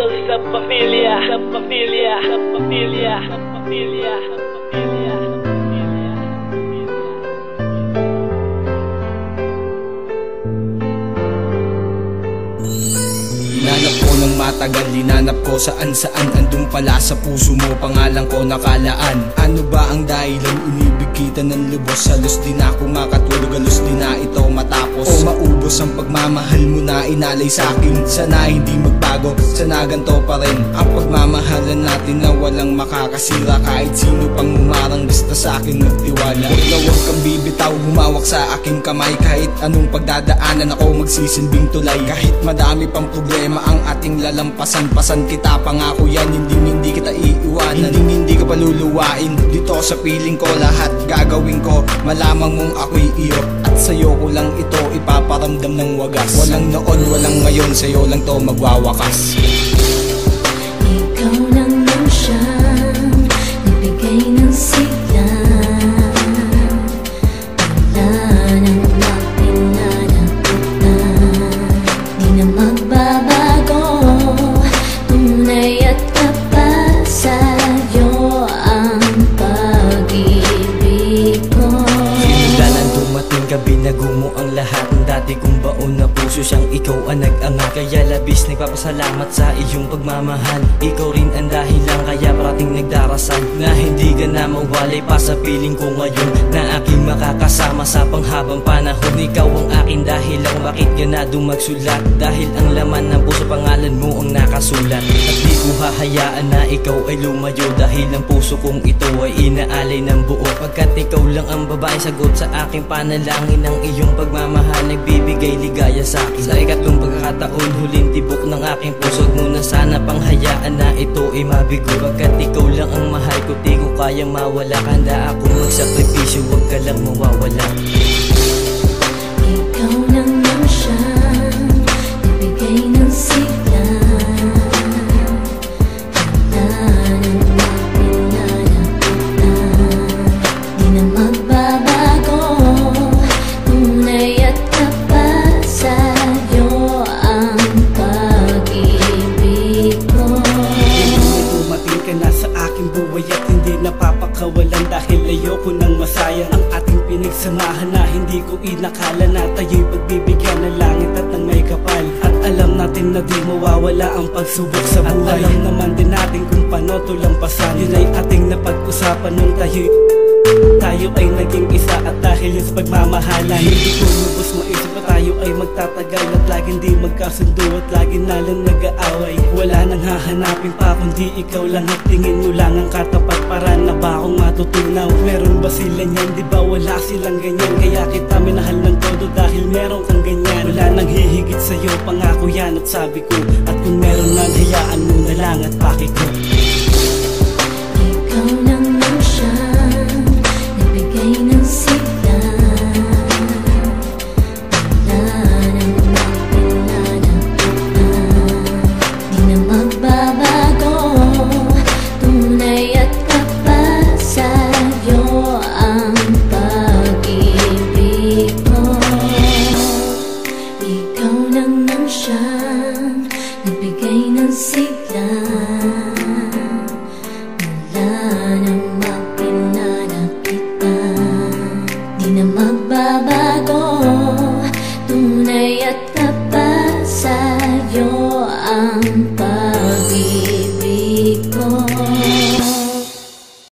sa pamilya, sa pamilya, sa pamilya, sa pamilya, sa pamilya. Hinanap ko ng matagal, linanap ko saan saan Andun pala sa puso mo, pangalan ko nakalaan. Ano ba ang dahilan, inibig kita ng lubos Halos di na ako makatulog, halos di na ito matapos. O maubos ang pagmamahal mo na inalay sa akin. Sana hindi magbago, sana ganito pa rin. Ang pagmamahalan natin na walang makakasira. Kahit sino pang umarang basta sa akin magtiwala. Huwag na huwag kang bibitaw, humawak sa aking kamay. Kahit anong pagdadaanan ako magsisilbing tulay. Kahit madami pang problema ang ating lalampasan Pasan kita pangako yan, hindi hindi kita iiwanan. Hindi paluluwain. Dito sa piling ko lahat gagawin ko. Malamang mong ako'y iyo At sa'yo ko lang ito ipaparamdam ng wagas. Walang noon, walang ngayon, sa'yo lang to magwawakas dati kong baon na puso siyang ikaw ang nag-angat Kaya labis nagpapasalamat sa iyong pagmamahal. Ikaw rin ang dahilan kaya parating nagdarasal. Na hindi ka na mawalay pa sa piling ko ngayon. Na aking makakasama sa panghabang panahon. Ikaw ang aking dahilan kung bakit ka na dumagsulat? Dahil ang laman ng puso pangalan mo ang nakasulat. At di ko hahayaan na ikaw ay lumayo. Dahil ang puso kong ito ay inaalay ng buo Pagkat ikaw lang ang babae sagot sa aking panalangin Ang iyong pagmamahal nagbibigay ligaya sa akin. Sa ikatlong pagkakataon huling tibok ng aking puso Huwag mo na sana panghayaan na ito ay mabigo. Pagkat ikaw lang ang mahal ko di ko kayang mawala. Handa ako magsakripisyo huwag ka lang mawawala. Ikaw lang pinagsamahan Na hindi ko inakala na tayo'y pagbibigyan ng langit at ng may kapal. At alam natin na di mawawala ang pagsubok sa buhay. At alam naman din natin kung paano to lampasan. Yun ay ating napag-usapan nung tayo'y tayo ay naging isa at dahil sa pagmamahala Hindi ko lubos maisip na tayo ay magtatagal At laging di magkasundo at lagi na lang nag-aaway. Wala nang hahanapin pa kundi ikaw lang At tingin mo lang ang katapat para na ba akong matutunaw Meron ba sila niyan? Di ba wala silang ganyan? Kaya kita minahal ng todo dahil meron kang ganyan. Wala nang hihigit sa'yo pangako yan at sabi ko At kung meron man hayaan mo na lang at pakiko Tunay at tapat sa'yo ang pag-ibig